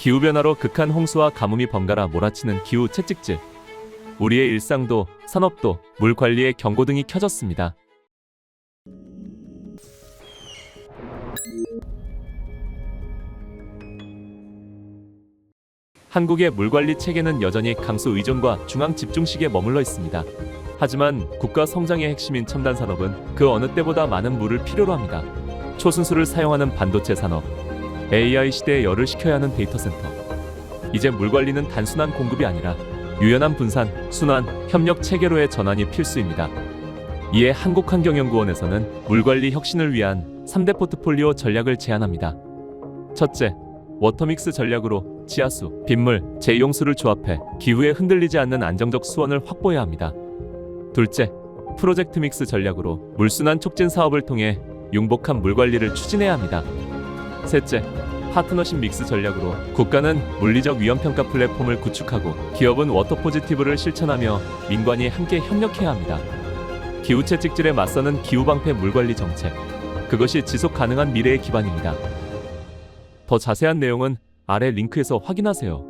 기후변화로 극한 홍수와 가뭄이 번갈아 몰아치는 기후 채찍질. 우리의 일상도 산업도 물 관리의 경고등이 켜졌습니다. 한국의 물관리 체계는 여전히 강수 의존과 중앙 집중식에 머물러 있습니다. 하지만 국가 성장의 핵심인 첨단 산업은 그 어느 때보다 많은 물을 필요로 합니다. 초순수를 사용하는 반도체 산업, AI 시대에 열을 식혀야 하는 데이터 센터. 이제 물 관리는 단순한 공급이 아니라 유연한 분산, 순환, 협력 체계로의 전환이 필수입니다. 이에 한국환경연구원에서는 물 관리 혁신을 위한 3대 포트폴리오 전략을 제안합니다. 첫째, 워터믹스 전략으로 지하수, 빗물, 재이용수를 조합해 기후에 흔들리지 않는 안정적 수원을 확보해야 합니다. 둘째, 프로젝트 믹스 전략으로 물순환 촉진 사업을 통해 융복한 물 관리를 추진해야 합니다. 셋째, 파트너십 믹스 전략으로 국가는 물리적 위험 평가 플랫폼을 구축하고 기업은 워터 포지티브를 실천하며 민관이 함께 협력해야 합니다. 기후 채찍질에 맞서는 기후 방패 물 관리 정책. 그것이 지속 가능한 미래의 기반입니다. 더 자세한 내용은 아래 링크에서 확인하세요.